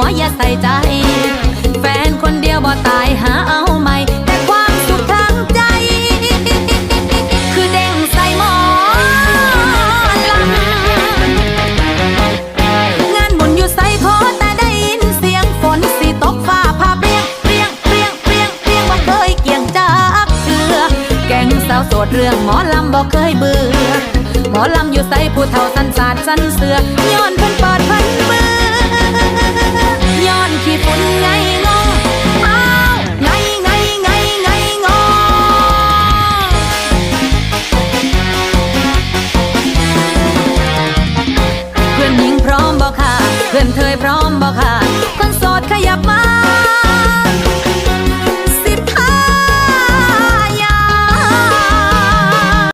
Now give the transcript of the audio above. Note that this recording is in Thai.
วอย่าใส่ใจ แฟนคนเดียวบ่ตายหาเอาใหม่ แต่ความสุขทางใจ คือเด้งใส่หมอลำงานบุญอยู่ใส่ขอแต่ได้ยินเสียงฝนสิตกฟ้าผ่าเปรียงเปรียงเปรียงเปรียงเปรียงบ่เคยเกี่ยงจากเชือแก๊งสาวโสดเรื่องหมอลำบ่เคยเบื่อหมอลำอยู่ใส่ผู้เฒ่าสันสาดสันเสือ บ่ค่ะ เพื่อนเธอพร้อมบ่ค่ะ คนโสดขยับมา